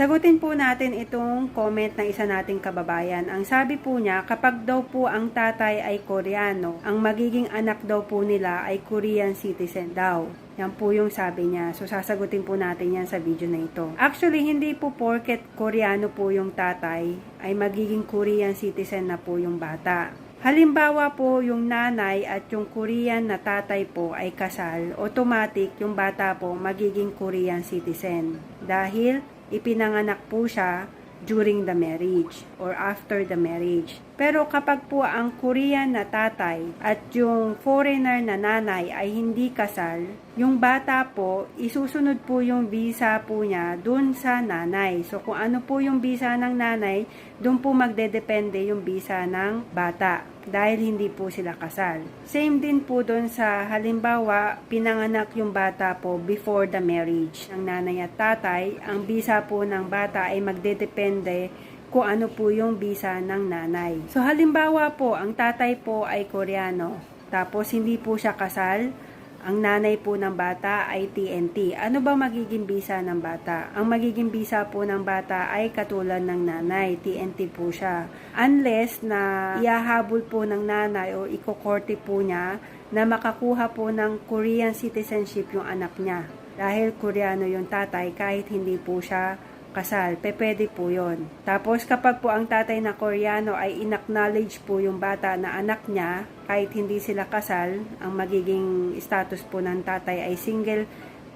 Sagutin po natin itong comment ng isa nating kababayan. Ang sabi po niya, kapag daw po ang tatay ay Koreano, ang magiging anak daw po nila ay Korean citizen daw. Yan po yung sabi niya. So, sasagutin po natin yan sa video na ito. Actually, hindi po porket Koreano po yung tatay, ay magiging Korean citizen na po yung bata. Halimbawa po yung nanay at yung Korean na tatay po ay kasal, automatic yung bata po magiging Korean citizen. Dahil ipinanganak po siya during the marriage or after the marriage. Pero kapag po ang Korean na tatay at yung foreigner na nanay ay hindi kasal, yung bata po, isusunod po yung visa po niya dun sa nanay. So kung ano po yung visa ng nanay, dun po magdedepende yung visa ng bata dahil hindi po sila kasal. Same din po doon sa halimbawa, pinanganak yung bata po before the marriage ng nanay at tatay. Ang visa po ng bata ay magdedepende kung ano po yung visa ng nanay. So halimbawa po, ang tatay po ay Koreano, tapos hindi po siya kasal, ang nanay po ng bata ay TNT. Ano ba magiging visa ng bata? Ang magiging visa po ng bata ay katulad ng nanay. TNT po siya. Unless na iahabol po ng nanay o ikokorte po niya na makakuha po ng Korean citizenship yung anak niya. Dahil Koreano yung tatay kahit hindi po siya kasal, pepede po yon. Tapos kapag po ang tatay na Koreano ay inacknowledge po yung bata na anak niya, kahit hindi sila kasal, ang magiging status po ng tatay ay single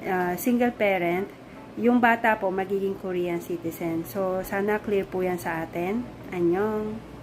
uh, single parent, yung bata po magiging Korean citizen. So sana clear po yan sa atin. Anyong.